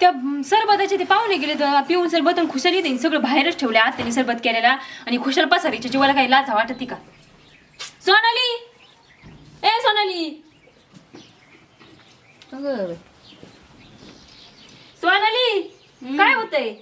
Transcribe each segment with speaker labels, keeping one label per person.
Speaker 1: त्या सरबताचे ते पाहुणे गेले तर पिऊन सरबत आणि खुशाली सगळं बाहेरच ठेवले. आत त्यांनी सरबत केलेला आणि खुशाल पसारीच्या जीवाला काही लाजा वाटत का? सोनाली! ए सोनाली. सोनाली काय होतंय?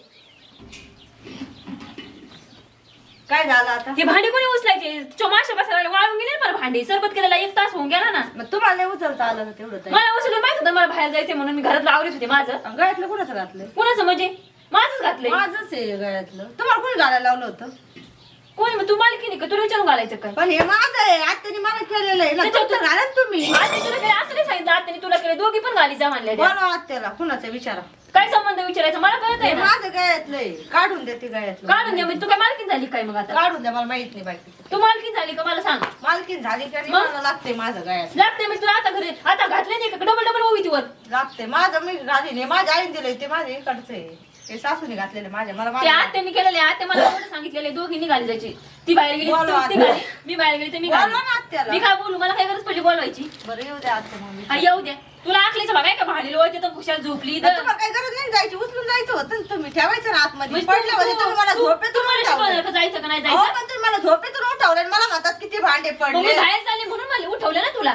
Speaker 2: काय झालं आता?
Speaker 1: हे भांडे कोणी उचलायचे चोमाशा बसायला वाळून गेले मला भांडे. सरबत केलेला एक तास होऊन गेला ना.
Speaker 2: मग तुम्हाला नाही उचलता आलं ना तेवढं.
Speaker 1: मला उचलून माहीत होतं मला बाहेर जायचं म्हणून मी घरात लावलेच होते माझं.
Speaker 2: अन गळ्यातलं कुणाचं घातलंय?
Speaker 1: कोणाचं म्हणजे? माझंच घातलंय.
Speaker 2: माझंच आहे गळ्यातलं. तुम्हाला कोणी घालायला लावलं होतं?
Speaker 1: कोणी मग तू मालकीने का? तुला विचारून घालायचं काय?
Speaker 2: पण हे माझं आहे. आत्याने मला केलेलं आहे. ना
Speaker 1: त्याच्यात-
Speaker 2: तुमचं घाला ना तुम्ही.
Speaker 1: आधी तुला केलं असं नाही सांगितलं. आत्याने तुला केलं. दोघी पण घाली जा म्हणल्या त्या.
Speaker 2: बोलवा आत्याला कुणाचा विचारा.
Speaker 1: काय संबंध विचारायचा? मला कळत आहे
Speaker 2: हे
Speaker 1: ना.
Speaker 2: माझं गळ्यातलं आहे. काढून देते गळ्यातलं.
Speaker 1: काढून द्या म्हणजे तू काय मालकीन झाली काय मग आता?
Speaker 2: काढून द्या मला माहीत नाही बाकी.
Speaker 1: तू मालकीन झाली का? मला सांग.
Speaker 2: मालकीन झाली का नाही?
Speaker 1: मग?
Speaker 2: मला लागते माझं गळ्यात
Speaker 1: लागते मी तुला आता घरी आता घातले नाही का? डबल डबल ओवी वर
Speaker 2: लागते माझं मी घाली नाही माझ्या आईने दिलंय. ते माझ्या इकडचं आहे. ते सासूने घातलेलं माझ्या मला
Speaker 1: ते
Speaker 2: माझं-
Speaker 1: आत्याने केलेले आत्या मला एवढं सांगितलेले दोघी निघाली जायची ती बाहेर गेली
Speaker 2: बोलवा
Speaker 1: तू- ती
Speaker 2: आता.
Speaker 1: घाली मी बाहेर गेली ते मी
Speaker 2: बोलवा
Speaker 1: घाली
Speaker 2: ना आत्याला.
Speaker 1: मी काय बोलू मला काय गरज पडली बोलवायची.
Speaker 2: बरं येऊ द्या आत्या मग मी.
Speaker 1: हा येऊ द्या. तुला आखलीचं बघाय का भांडील होते तर खुशाल झोपली
Speaker 2: तर तुम्हाला काही गरज नाही जायची उचलून जायचं होतं ना तुम्ही. ठेवायचं ना आतमध्ये.
Speaker 1: म्हणजे
Speaker 2: पडलं म्हणजे
Speaker 1: तू-
Speaker 2: तुम्ही मला
Speaker 1: तू-
Speaker 2: झोपेतून
Speaker 1: तू मला. शिकवलं का जायचं का नाही
Speaker 2: अहो,
Speaker 1: जायचं?
Speaker 2: पण तुम्ही मला झोपेतून उठवलं आणि मला म्हणतात किती भांडे
Speaker 1: मग मी
Speaker 2: पडले
Speaker 1: बाहेर चालले म्हणून मला उठवलं ना तुला.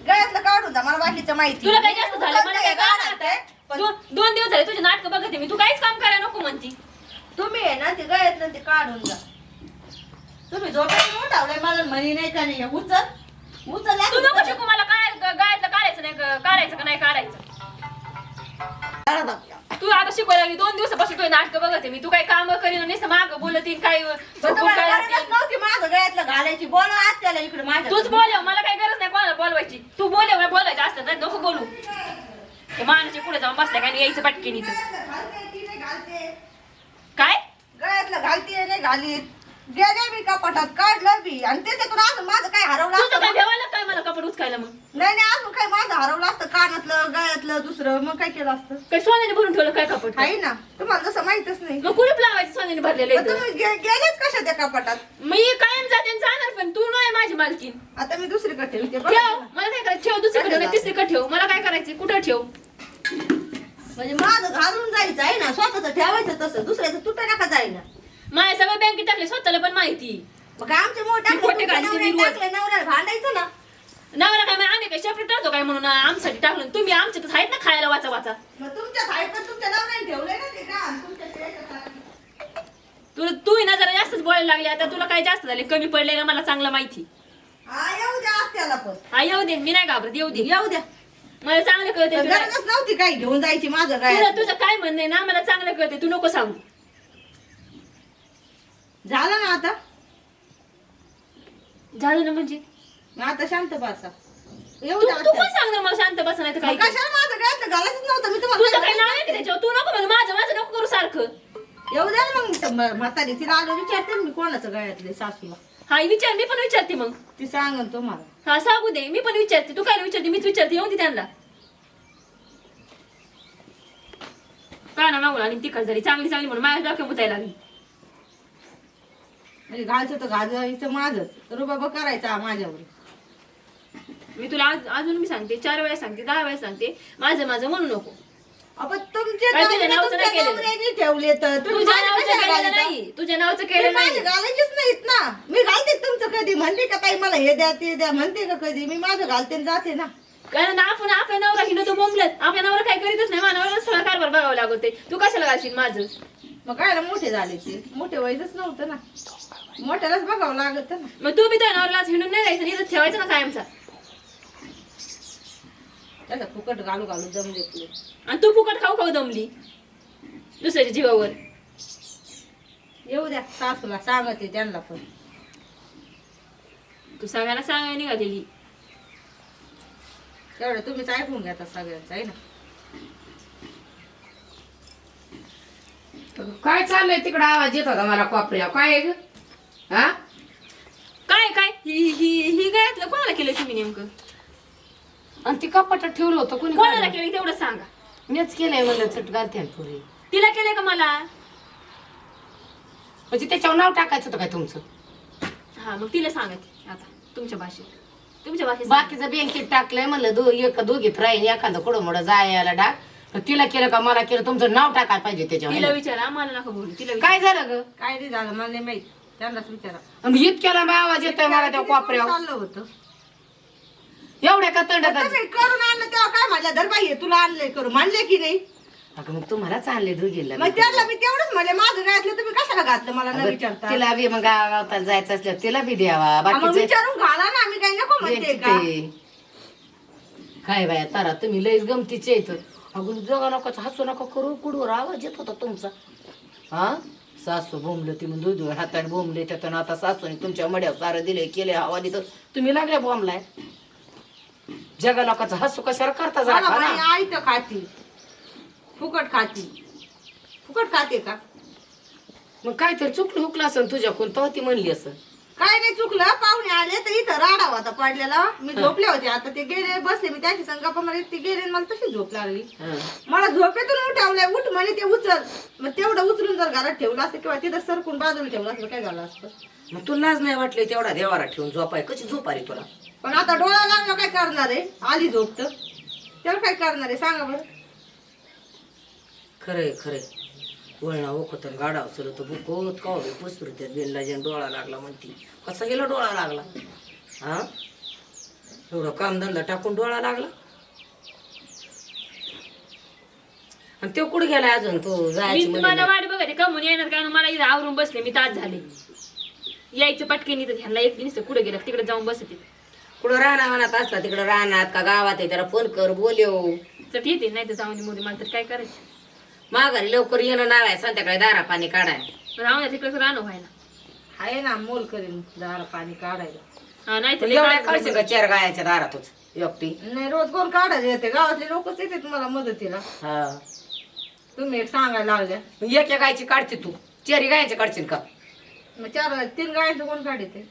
Speaker 2: गळ्यातलं काढून द्या मला बाकीचं माहिती
Speaker 1: तुला काही जास्त झालं मला काय
Speaker 2: गाणं
Speaker 1: गाणं
Speaker 2: आहे, पण
Speaker 1: दोन दोन दिवस झाले तुझे नाटक बघते मी. तू काहीच काम करायला नको म्हणती.
Speaker 2: तुम्ही आहे ना ते गळ्यातलं ते काढून द्या तुम्ही झोपेतून उठवलंय मला म्हणी नाही का नाही. उचल. उचल
Speaker 1: तू नको शिकू मला. काय गायतलं काढायचं नाही ग- काढायचं का नाही काढायचं. तू आता शिकवायला लागली. दोन दिवसापासून तुझे नाटक बघते मी. तू काही काम करीन नाही माग बोलत काय झोपून काय राहतील.
Speaker 2: नव्हती माझं गळ्यातलं घालायची. बोला आज त्याला इकडे माझ्या
Speaker 1: तूच बोलव. मला काही गरज नाही कोणाला बोलवायची. तू बोलव मला बोलायचं असतं नाही नको बोलू. ते मानाच्या पुढे जाऊन बसल्या काय यायचं पटकेनी तर काय?
Speaker 2: गळ्यातलं घालते नाही घालीत. गेले मी कपाटात काढलं बी आणि त्याच्यातून अजून माझं काय हरवलं
Speaker 1: तुझं
Speaker 2: असतं
Speaker 1: काय
Speaker 2: मग?
Speaker 1: ठेवायला काय मला कपड उचकायला मग?
Speaker 2: नाही नाही अजून काय माझं हरवलं असतं? कानातलं गळ्यातलं दुसरं मग काय केलं असतं?
Speaker 1: काय सोन्याने भरून ठेवलं काय कपड
Speaker 2: आहे ना. तुम्हाला जसं माहितच नाही.
Speaker 1: मग कुलूप लावायचं सोन्याने भरलेलं
Speaker 2: पण
Speaker 1: इथं
Speaker 2: तुम्ही गे- गेलेच कशा त्या कपाटात?
Speaker 1: मी कायम जाते जाणार पण तू नाही माझी मालकीन
Speaker 2: आता मी दुसरीकडे ठेवते बघा
Speaker 1: ठेव. मला काय करायचं? ठेव दुसरीकडे नाही तिसरीकडे ठेव. मला काय करायचं कुठं ठेव?
Speaker 2: म्हणजे माझं घालून जायचं आहे ना स्वतःच ठेवायचं तसं दुसऱ्याचं तुटा नका जाईना.
Speaker 1: माझ्या सगळं बँकेत टाकले स्वतःला पण माहिती.
Speaker 2: मग काय आमचे मोठे
Speaker 1: ती खोटे घालते मी रोज.
Speaker 2: नवऱ्याला भांडायचं ना.
Speaker 1: नवरा काय मग आम्ही काय सेपरेट टाकतो काय म्हणून? आमच्यासाठी टाकलं तुम्ही आमच्यातच आहेत ना खायला वाचा वाचा.
Speaker 2: मग तुमच्या थाळीत पण तुमच्या नवऱ्याने ठेवलंय ना ते का? आणि तुमच्या शेजारच्या
Speaker 1: तुला तू ना जरा जास्तच बोलायला लागली आता तुला काय जास्त झाले? कमी पडले ना मला चांगलं माहिती.
Speaker 2: हा येऊ द्या आत्याला पण.
Speaker 1: हा येऊ दे मी नाही घाबरत येऊ दे.
Speaker 2: येऊ द्या.
Speaker 1: मला चांगलं कळते
Speaker 2: गरजच नव्हती काही घेऊन जायची माझं
Speaker 1: तुला
Speaker 2: काय
Speaker 1: तुझं काय म्हणणं आहे ना? मला चांगलं कळते तू नको सांगू.
Speaker 2: झालं ना आता?
Speaker 1: झालं ना म्हणजे?
Speaker 2: मग आता शांत बसा.
Speaker 1: तू
Speaker 2: द्या
Speaker 1: तू पण. सांग ना मला शांत बस नाही तर काय
Speaker 2: कशाला माझं गळ्यातलं घालायचंच नव्हतं. मी
Speaker 1: तुझं
Speaker 2: तुम्हाला
Speaker 1: काय नाव आहे का त्याच्यावर? तू नको म्हणू. माझं माझं नको करू सारखं.
Speaker 2: येऊ द्या ना मग. म- म्हातारी. तिला आलो विचारते ना मी कोणाचं गळ्यातले सासूला.
Speaker 1: हा विचार. मी पण विचारते मग.
Speaker 2: ती सांगन तुम्हाला.
Speaker 1: हा सांगू दे. मी पण विचारते. तू काय विचारते? मीच विचारते. येऊन दे त्यांना. काय ना मागून आणि तिखट झाली. चांगली चांगली म्हणून माझ्या डोक्या मुतायला लागली.
Speaker 2: म्हणजे घालचं तर घालायचं माझंच. रुबाबा करायचा माझ्यावर.
Speaker 1: मी तुला आज अजून मी सांगते. चार वेळा सांगते दहा वेळा सांगते. माझं माझं म्हणू नको.
Speaker 2: आपण तुमचे
Speaker 1: काय तुझ्या
Speaker 2: दागिने
Speaker 1: नावाचं
Speaker 2: तुमच्या
Speaker 1: नाही केलेलं?
Speaker 2: नवऱ्याने ठेवले तर. तुम्ही
Speaker 1: तुझ्या
Speaker 2: माझे
Speaker 1: नावचं
Speaker 2: कशाला
Speaker 1: केलेलं
Speaker 2: घालता?
Speaker 1: नाही. तुझ्या नावचं
Speaker 2: तुम्ही
Speaker 1: केलेलं
Speaker 2: माझे
Speaker 1: नाही.
Speaker 2: घालायचेच नाहीत ना. मी घालते तुमचं कधी. म्हणते का ताई मला हे द्या ते द्या. म्हणते का कधी? मी माझं घालते आणि जाते ना.
Speaker 1: कारण आपण आपल्या नवरा हिंडो तो बोंबलत. आपल्या नवरा काय करीतच नाही. मानवाला सगळं कारभार बघावं लागते. तू कशाला घालशील माझं?
Speaker 2: मग काय मोठे झाले ते. मोठे व्हायचंच नव्हतं ना. मोठ्यालाच बघावं लागत ना.
Speaker 1: मग तू बी त्या नवऱ्याला हिंडून नाही जायचं इथं ठेवायचं ना कायमचा.
Speaker 2: त्याला फुकट घालू घालू दम देतले
Speaker 1: आणि तू फुकट खाऊ खाऊ दमली? दुसऱ्याच्या जीवावर.
Speaker 2: येऊ द्या सासूला सांगते त्यांना पण.
Speaker 1: तू सगळ्यांना सांगायला निघालेली.
Speaker 2: तेवढं तुम्हीच ऐकून घ्या सगळ्यांचं आहे ना?
Speaker 3: काय चाललंय तिकडं? आवाज येत होता मला कोपऱ्या काय आहे ग? हा?
Speaker 1: काय काय? ही ही ही गळ्यातलं कोणाला केलं तुम्ही नेमकं?
Speaker 3: आणि ती कपाटात ठेवलं होतं कोणी
Speaker 1: कोणाला
Speaker 3: काढलं?
Speaker 1: केलं तेवढं सांगा.
Speaker 3: मीच केलंय म्हणलं चट घालते पुरी.
Speaker 1: तिला केलंय का मला?
Speaker 3: म्हणजे त्याच्यावर नाव टाकायचं होतं काय तुमचं?
Speaker 1: हा मग तिला सांगते आता तुमच्या भाषेत. तुमच्या भाषेत सांगा.
Speaker 3: बाकीचं बँकेत टाकलंय म्हणलं दो एक दोघीत राहील एखादं कुठं मोठं जायला डाक. तर तिला केलं का मला केलं तुमचं नाव टाकायला पाहिजे
Speaker 1: तिला
Speaker 3: त्याच्यावर
Speaker 1: विचारा मला नका बोलू तिला विचारा.
Speaker 3: काय झालं ग?
Speaker 2: काय नाही झालं मला नाही माहीत. त्यांनाच विचारा.
Speaker 3: आणि इतक्याला आवाज येतोय मला त्या कोपऱ्यावर.
Speaker 2: चाललं होतं.
Speaker 3: एवढ्या का
Speaker 2: करून आणलं तेव्हा काय म्हणलं? दरबाई तुला आणलंय करू म्हणले की नाही?
Speaker 3: अगं मग तुम्हाला चालले दोघीला
Speaker 2: मग त्याला मी तेवढंच म्हणले माझं घातलं तुम्ही कशाला घातलं मला न विचारता?
Speaker 3: तिला बी मग गावाला जायचं असल्यावर तिला बी द्यावा.
Speaker 2: हा, मग
Speaker 3: बाकीचे
Speaker 2: विचारून घाला ना मी काही नको म्हणते का?
Speaker 3: काय बाया तारा तुम्ही लईच गमतीचे येत अगं जगा नका हसू नका करू. कुडवर आवाज येत होता तुमचा. हा? सासू बोंबलं ती मग दूध हाताने बोंबले त्यातून आता सासूने तुमच्या मड्यावर सारं दिले केले हवाली तर तुम्ही लागल्या बोंबलाय. जगा लोकांचं हसू कशाला करता जरा
Speaker 2: मला बाई. आई तर खाती. फुकट खाती. फुकट खाते का?
Speaker 3: मग काहीतरी चुकलं हुकलं असं तुझ्याकडून तेव्हा ती म्हणली असं.
Speaker 2: काय नाही चुकलं पाहुणे आले तर इथं राडा होता पडलेला. मी झोपले होते आता ते गेले बसले. मी त्याची संग गप्पा मारत ते गेले आणि मला तशी झोप लागली.
Speaker 3: हं.
Speaker 2: मला झोपेतून उठवलंय. उठ म्हणे ते उचल. मग तेवढं उचलून जर घरात ठेवलं असतं किंवा तिथं सरकून बाजूला ठेवलं असतं काय झालं असतं?
Speaker 3: मग तुला लाज नाही वाटली तेवढा देवारा ठेवून झोपाय? कशी झोप आली तुला?
Speaker 2: पण आता डोळा लागला काय करणार आहे? आली झोपत त्याला काय करणार आहे? सांगा बरं.
Speaker 3: खरंय खरंय. वळणा ओकतन गाडा उचलत बुकोत का बे पुस्तू त्या बेनला जेन डोळा लागला म्हणती. कसा गेला डोळा लागला? हा? एवढं कामधंदा टाकून डोळा लागला? आणि तो कुठे गेला अजून? तो जायची
Speaker 1: मी
Speaker 3: म्हणजे
Speaker 1: तुम्हाला वाट बघते. का म्हणून येणार? काय मला इथं आवरून बसले. मी तास झाले. यायचं पटकेनी तर ह्यांना एक दिवस कुठे गेलं? तिकडे जाऊन बसते.
Speaker 3: कुठं राहणार म्हणत असला तिकडं राहणार का गावात आहे त्याला फोन कर बोलव
Speaker 1: तर येते नाही तर जाऊन मोदी मला तर काय करायचं?
Speaker 3: माघारी लवकर येणं नाव आहे संध्याकाळी दारा पाणी काढाय
Speaker 1: राहून द्या तिकडे राहणं व्हायला.
Speaker 2: आहे ना मोल करीन दारा पाणी काढायला.
Speaker 1: हा नाही तर
Speaker 3: एवढ्या कळशी का चार गायाच्या दारातच एकटी?
Speaker 2: नाही रोज कोण काढायला येते गावातले लोकच येते तुम्हाला मदतीला.
Speaker 3: हा.
Speaker 2: तुम्ही एक सांगायला लागल्या
Speaker 3: एक गायची काढते तू चारी गायची काढशील का?
Speaker 2: मग चार तीन गायांचं कोण काढते?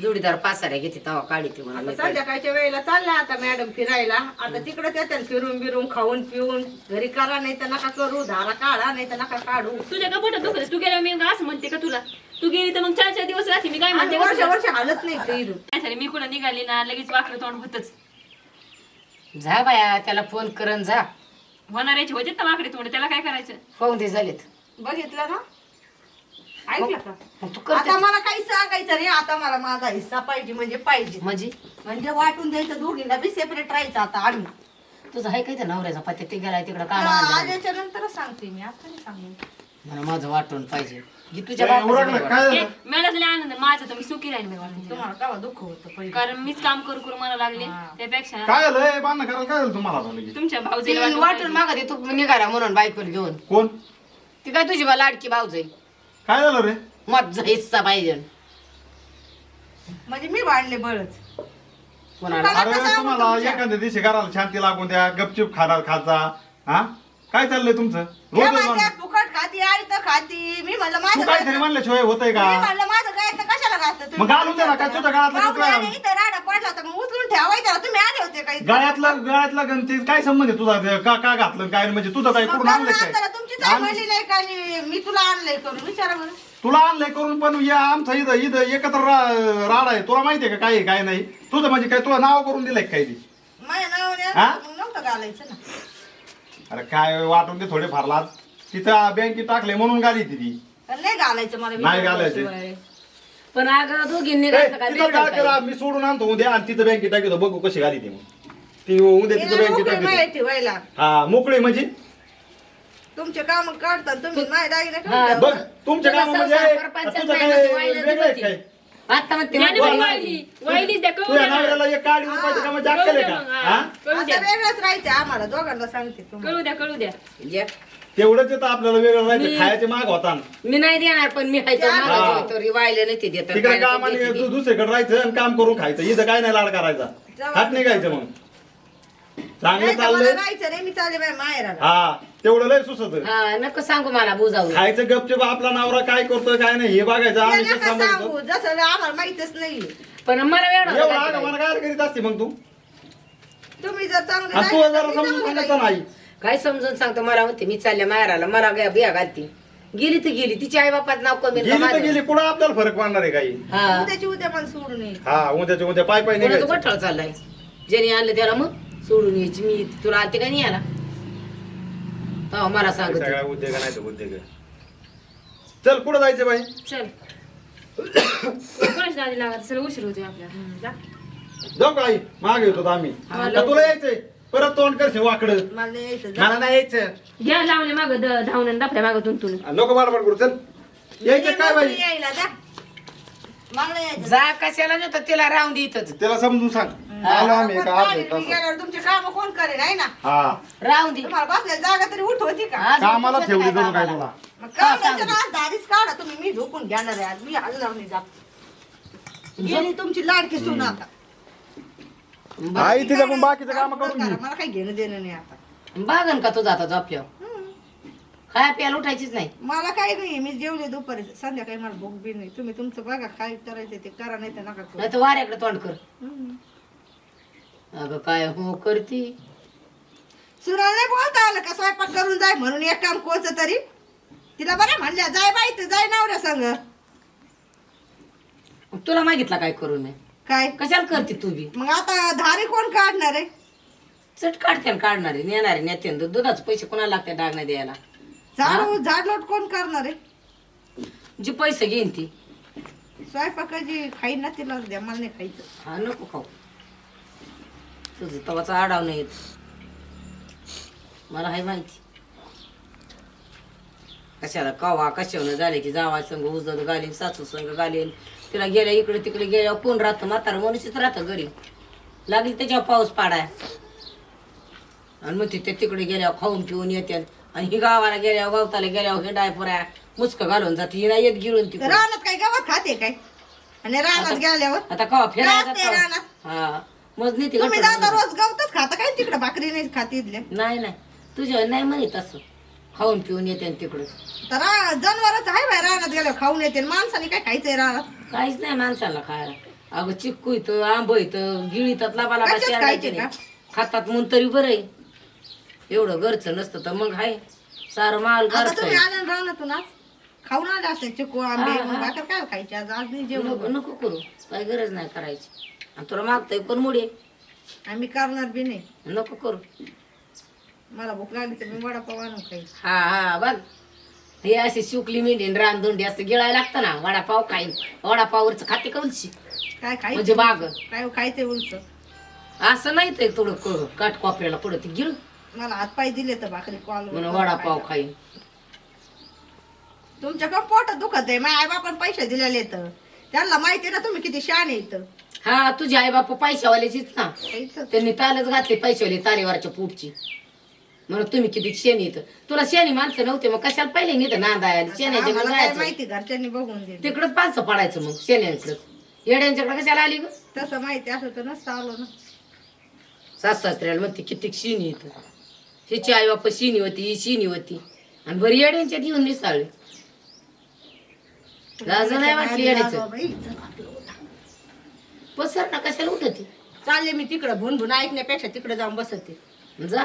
Speaker 3: जोडीदार पासाऱ्या घेते तवा काढते म्हणून
Speaker 2: आता
Speaker 3: मी काढते.
Speaker 2: संध्याकाळच्या वेळेला चालल्या आता मॅडम फिरायला. आता तिकडे येतात फिरून बिरून खाऊन पिऊन. घरी करा नाही तर नका करू. धारा काढा नाही तर नका काढू.
Speaker 1: तुझ्या का पोटात दुखत तू गेला मी असं म्हणते का तुला? तू गेली तर मग चार चार दिवस राहते मी काय
Speaker 2: आणि
Speaker 1: म्हणते का
Speaker 2: वर्ष
Speaker 1: तुला?
Speaker 2: वर्ष हालत नाही ते इथून
Speaker 1: काय झालं? मी कुणा निघाली ना लगेच वाकडं तोंड होतच.
Speaker 3: जा बाया त्याला फोन करन जा.
Speaker 1: होणार याचे होते ना वाकडे तोंड त्याला काय करायचं?
Speaker 3: फोन दे झालेत.
Speaker 2: बघितलं ना? ऐकलं का?
Speaker 3: मग तू करते
Speaker 2: आता मला काही सांगायचं रे आता मला माझा हिस्सा पाहिजे म्हणजे पाहिजे.
Speaker 3: म्हणजे?
Speaker 2: म्हणजे वाटून द्यायचं दोघीला बी सेपरेट राहायचं आता आम्ही
Speaker 3: तुझं आहे काय त्या नवऱ्याचा? पत्ते ते गेलाय तिकडं काम
Speaker 2: आल्याच्या नंतरच सांगते मी आता नाही सांगेन
Speaker 3: मला माझं वाटून पाहिजे. जी तुझ्या
Speaker 4: काय
Speaker 3: बापाचं
Speaker 4: ओरडलं?
Speaker 3: नाही
Speaker 4: काय
Speaker 3: वाटत.
Speaker 1: ए,
Speaker 4: झालं?
Speaker 1: मला झाले आनंद माझं तर मी सुखी राहीन बाई वाटून दिलं.
Speaker 2: तुम्हाला केव्हा दुःख होतं पहिले?
Speaker 1: कारण मीच काम करू करू मला लागले. त्यापेक्षा
Speaker 4: काय झालं? बांधणं करायला काय झालं तुम्हाला आता लगेच?
Speaker 1: तुमच्या
Speaker 3: ती वाटून
Speaker 1: वाटून
Speaker 3: मागा दे तू निघाला म्हणून बायकोला घेऊन.
Speaker 4: कोण?
Speaker 3: ती काय तुझी बा लाडकी भाऊजाई?
Speaker 4: काय झालं रे?
Speaker 3: माझा हिस्सा पाहिजे.
Speaker 2: म्हणजे मी वाढले बळच
Speaker 3: कोणाला?
Speaker 4: अरे
Speaker 2: कसं
Speaker 4: तुम्हाला? एखाद्या दिवशी घराला शांती लागून द्या गपचिप खाणार खाचा हा? काय चाललंय तुमचं? रोज
Speaker 2: त्या. फुकट खाती आई तर खाती. मी म्हणलं
Speaker 4: तू
Speaker 2: माझं
Speaker 4: काहीतरी
Speaker 2: काय-
Speaker 4: म्हणल्याशिवाय होतंय
Speaker 2: मी
Speaker 4: का
Speaker 2: म्हणलं माझं काय तर घातलं?
Speaker 4: मग घालून द्या ना, काय तुझ्या गळ्यातलं
Speaker 2: बाबू
Speaker 4: काय?
Speaker 2: आले इथं राडा पडला होता मग उचलून ठेवायचं ना. तुम्ही आले होते काही
Speaker 4: गळ्यातलं गळ्यातलं गणती काय संबंध आहे तुझा? ते का का घातलं काय म्हणजे तुझं काय
Speaker 2: करून
Speaker 4: आणलं काय?
Speaker 2: तुमची काय
Speaker 4: आण-
Speaker 2: म्हणली नाही का? आणि मी तुला आणलंय करून विचारा बरं.
Speaker 4: तुला आणलंय करून पण या आमचं इथं इथं एकत्र रा- राड आहे. तुला माहितीये का काय आहे, काय नाही? तुझं म्हणजे काय तुला नाव करून दिलंय का काही ती?
Speaker 2: माझ्या नावाने
Speaker 4: हा?
Speaker 2: असतं, मग नव्हतं घालायचं ना.
Speaker 4: अरे काय वाटून ते थोडे फारला तिथं बँकेत टाकले म्हणून गाली ती
Speaker 2: पण नाही घालायचं मला
Speaker 4: नाही घालायचे
Speaker 3: पण अगं दोघींनी
Speaker 4: ए,
Speaker 3: घातलं काय
Speaker 4: तिथं
Speaker 3: वेगळं
Speaker 4: काय
Speaker 3: काय?
Speaker 4: करा मी सोडून आणतो उद्या आणि तिथं बँकेत टाकतो. बघू कशी गाली ती मग. ती उद्या तिथं बँकेत
Speaker 2: मोकळी
Speaker 4: टाकतो.
Speaker 2: माहिती व्हायला.
Speaker 4: हा मोकळी म्हणजे?
Speaker 2: तुमचे काम काढतात तुम्ही माझ्या दागिने
Speaker 3: हा,
Speaker 2: काढता.
Speaker 4: बघ तुमच्या
Speaker 3: तुझा
Speaker 4: काम म्हणजे
Speaker 3: संसार परपंचात
Speaker 4: तुझं
Speaker 3: नाही
Speaker 4: काय
Speaker 3: ना, तू वाहिलं
Speaker 4: वेगळं आहे
Speaker 3: ती
Speaker 4: काय?
Speaker 3: आता म्हणते
Speaker 1: ज्ञानी
Speaker 3: वाहिलं.
Speaker 1: बाई वाहिली वाहिलीच द्या कळू
Speaker 4: तुझ्या
Speaker 1: द्या ना.
Speaker 4: नवऱ्याला एक काढी रुपयाचं काम
Speaker 1: कळू
Speaker 4: जागल
Speaker 1: द्या
Speaker 4: का?
Speaker 1: मग,
Speaker 4: हा
Speaker 1: हा. कळू
Speaker 2: आता
Speaker 1: द्या.
Speaker 2: वेगळंच राहायचं आम्हाला दोघांना सांगते तुम्हाला.
Speaker 1: कळू द्या कळू द्या.
Speaker 3: ये.
Speaker 4: तेवढंच येतं आपल्याला वेगळं राहायचं.
Speaker 3: मी-
Speaker 4: खायचे माग होता.
Speaker 3: मी नाही देणार पण मी तरी वाहिलं नाही ते देत
Speaker 4: तिकडे काम आणि दु- दुसरीकडे राहायचं आणि काम करून खायचं. इथं काय नाही लाड करायचा. हात निघायचं मग. चांगलं
Speaker 2: नाही तर मला
Speaker 4: चाललंय.
Speaker 2: राहायचं नाही मी चालले बाय माहेराला.
Speaker 4: हा तेवढं लय सुसत.
Speaker 3: हा नको सांगू मला बुजावू.
Speaker 4: खायचं गपचूप आपला नवरा काय करतोय काय नाही हे बघायचं. आम्ही सांभाळतो.
Speaker 2: सांगू जसं आम्हाला माहितच नाही.
Speaker 3: पण मला
Speaker 4: एवढं
Speaker 3: वेळ
Speaker 4: मला काय करीत असते मग तू.
Speaker 2: तुम्ही जर चांगले
Speaker 4: आणि तू जरा समजून सांगायचं. नाही.
Speaker 3: काय समजून सांगतो मला म्हणते मी चालल्या माहेराला मला ग- बिया घालती. गेली तर गेली तिच्या आई बापात नाव कमी
Speaker 4: गेली तर गेली कुठं आपल्याला फरक पडणार आहे काही?
Speaker 3: हा.
Speaker 2: उद्याची उद्या पण सोडून येईल.
Speaker 4: हा उद्याच्या उद्या पाय पाय
Speaker 3: कोणाचं
Speaker 4: निघायचं.
Speaker 3: गोठाळ चाललाय? ज्याने आणलं त्याला मग सोडून यायची. मी तुला आलते का नाही आला हो मला सांगत.
Speaker 4: उद्योग नाही उद्योग चल कुठं जायचं बाई?
Speaker 1: चल. लागत सर उशीर होतोय हम्म, जा.
Speaker 4: जाऊ का आई? मागे येतो आम्ही.
Speaker 3: हा,
Speaker 4: का तुला यायचंय? परत तोंड करशील वाकडं.
Speaker 2: मला नाही यायचं जा.
Speaker 4: मला नाही यायचं.
Speaker 1: घ्या लावले माग धावून दापल्या माग तुंतून
Speaker 4: लोक बडबड करू चल. यायचं काय बाई?
Speaker 2: यायला जा. मला नाही यायचं.
Speaker 3: जा कशाला नाही तर तिला राहून दे इथंच.
Speaker 4: त्याला समजून सांग. आलो आम्ही
Speaker 2: पण
Speaker 4: का आज
Speaker 2: पाणी तुम्ही गेल्यावर तुमचे काम कोण करेन आहे ना?
Speaker 4: हा.
Speaker 3: राहून दे.
Speaker 2: तुम्हाला बसल्या जागा तरी उठवती का?
Speaker 3: आज
Speaker 4: कामाला
Speaker 3: तुझं
Speaker 4: ठेवली
Speaker 3: काय
Speaker 4: जणू काय
Speaker 3: बाबाला?
Speaker 4: तुला?
Speaker 2: मग कामाच्या
Speaker 3: सांग.
Speaker 2: ना दारीच काढा तुम्ही. मी झोपून घेणार आहे आज. मी हलणार नाही जा. गेली तुमची लाडकी सून. आता
Speaker 4: आई तिच्या पण बाकीचं काम करून
Speaker 2: करा,
Speaker 4: घे
Speaker 2: मला काही घेणं देणं नाही आता.
Speaker 3: बागन का तुझा आता झोपल्यावर. खाया प्यायला उठायचीच नाही.
Speaker 2: मला काही नाही मी जेवले दुपारी. संध्याकाळी मला भूक बी नाही. तुम्ही तुमचं बघा काय करायचं ते करा नाही तर नका करू.
Speaker 3: नाही तर वाऱ्याकडे तोंड कर.
Speaker 2: हम्म.
Speaker 3: अगं काय हो करती?
Speaker 2: सुनाला नाही बोलता आलं का? स्वयंपाक करून जाय म्हणून एक काम कोणचं तरी? तिला बरं म्हणल्या जाय बाई तर जाय नवऱ्या संग.
Speaker 3: तुला मागितला काय करून? मी
Speaker 2: काय?
Speaker 3: कशाला करते तू बी?
Speaker 2: मग आता धारी कोण काढणार आहे?
Speaker 3: चट काढते काढणारे नेणारे नेते दुधाचे पैसे कोणाला लागते डागण्या द्यायला?
Speaker 2: झाड झाड लोट कोण करणार आहे?
Speaker 3: जी पैसे घेईन ती.
Speaker 2: स्वयंपाकाची खाईन ना तिला द्या मला नाही खायचं.
Speaker 3: हा नको खाऊ. तुझं तवाचा आडाव नाही येत. मला हाय माहिती. कशाला कवा कशावनं झाले की जावा संग उजत घालीन सासू संग घालीन तिला गेल्या इकडे तिकडे गेल्यावर कोण राहतं? म्हातारं मनुष्यच राहतं घरी. लागली त्याच्यावर पाऊस पाडाय. आणि मग ते तिकडे गेल्यावर खाऊन पिऊन येते. आणि ही गावाला गेल्यावर गावताला गेल्यावर हिंडाय पुऱ्या मुसक घालून जाते. ही नाही येत गिळून तिकडे.
Speaker 2: रानात काय गवत खाते काय? आणि रानात गेल्यावर?
Speaker 3: आता कवा फिरायला?
Speaker 2: रानात?
Speaker 3: हा. मग नाही
Speaker 2: तुम्ही जाता. रोज गवतच खाता काय तिकडे? भाकरी नाही खात इथल्या
Speaker 3: नाही नाही. तुझ्या नाही म्हणत असं. खाऊन पिऊन येते तिकडं.
Speaker 2: तर जनावरच आहे बाय रानात गेल्यावर खाऊन येते. माणसाने काय खायचंय रानात?
Speaker 3: काहीच नाही माणसाला खायला. अगं चिक्कू इथं आंब इथं गिळीतात लाबाला
Speaker 2: कशाच खायचे का?
Speaker 3: खातात म्हणून तरी बरं आहे. एवढं घरचं नसतं तर मग हाय. सारं माल
Speaker 2: आता
Speaker 3: घरचं
Speaker 2: तुम्ही
Speaker 3: आहे.
Speaker 2: आले ना रानातून आज? खाऊन आले असते चिकू आंबे
Speaker 3: हा,
Speaker 2: मग
Speaker 3: हा.
Speaker 2: भाकर काय खायची? आज आज नाही जेवण.
Speaker 3: नको करू. काही गरज नाही करायची. आणि तुला मागतोय कोण मुडे.
Speaker 2: आम्ही करणार बी नाही.
Speaker 3: नको करू.
Speaker 2: मला भूक लागली तर मी वडापाव आणून खाईल
Speaker 3: हा हा बघ. हे अशी शुकली मेंढीन रानदोंडी असं गिळायला लागतं ना वडापाव खाईन वडापावरचं खाते कवलशी
Speaker 2: काय
Speaker 3: म्हणजे
Speaker 2: खायचं
Speaker 3: बाग.
Speaker 2: काय खायचंय उलच
Speaker 3: असं नाही ते थोडं क- काट कोपऱ्याला पुढं ती गिळ.
Speaker 2: मला हात पाय दिले तर भाकरी कॉल
Speaker 3: म्हणून वडापाव खाईन.
Speaker 2: तुमच्या का पोटात दुखत आहे माझ्या आई बापान पैसे दिलेले तर त्यांना माहिती ना तुम्ही किती शान येत
Speaker 3: हा तुझी आई बापा पैशावाल्याचीच ना. त्यांनी तालच घातली पैशावाली तारेवरच्या पोटची. म्हणून तुम्ही किती शेणी येतं तुला शेणी माणसं नव्हते मग कशाला पहिले नाही तर नांदायला? शेण्याच्या
Speaker 2: मला काय
Speaker 3: जायचं.
Speaker 2: माहिती घरच्यांनी बघून दिलं.
Speaker 3: तिकडच पाचशे पडायचं मग शेण्यांकडं येड्यांच्याकडे कशाला आली ग?
Speaker 2: तसं माहिती असं तर नसतं आलो ना.
Speaker 3: सास सासऱ्याला म्हणते किती शिणी येतं हिची आई बापा शिनी होती ही शिनी होती. आणि बरी येड्यांच्यात येऊन मिसाळली. लाज नाही वाटली येड्याचं. पसर ना कशाला उठती?
Speaker 2: चालले मी तिकडं भुन भुन ऐकण्यापेक्षा तिकडे जाऊन बसते.
Speaker 3: जा.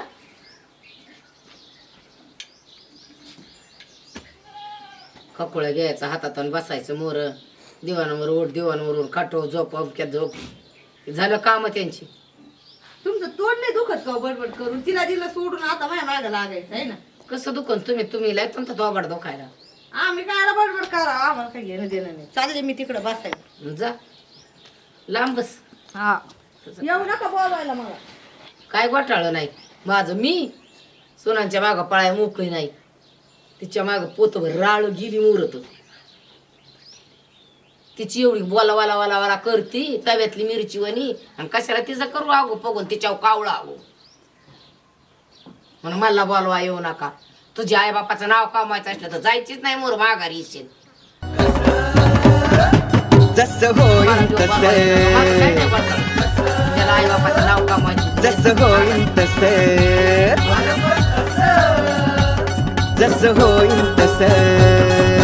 Speaker 3: खकुळा घ्यायचा हातात बसायचं मोर. दिवाणावर ओढ दिवाणावरून खाटो झोप अमक्यात झोप. झालं काम त्यांची.
Speaker 2: तुमचं तोंड नाही दुखत का हो? बडबड करून? तिला दिलं सोडून आता माझ्या मागं लागायचं आहे ना?
Speaker 3: कसं दुकान तुम्ही? तुम्ही लय तुमचा दोबाड दुखायला.
Speaker 2: आम्ही काय बडबड करा आम्हाला काही घेणं देणं नाही. चालले मी तिकडे बसायला
Speaker 3: जा. लांब बस.
Speaker 2: हा. येऊ नका बोलवायला मला.
Speaker 3: काय घोटाळं नाही. माझं मी सोनांच्या मागं पळाय मोकळी नाही. तिच्या मागं पोतभर राळ गेली मुरत तिची एवढी बोला वाला वाला वाला करती तव्यातली मिरची वनी आणि कशाला तिचं करू आगो बघून तिच्यावर कावळा आगो. म्हणून मला बोलवा येऊ नका. तुझ्या आई बापाचं नाव कमावायचं असलं तर जायचीच नाही मोर माघारी येशील.
Speaker 5: जसं होईल तसं.
Speaker 3: त्याला आई बापाचं नाव
Speaker 5: जसं होईल तसं. जसं होईल तसं.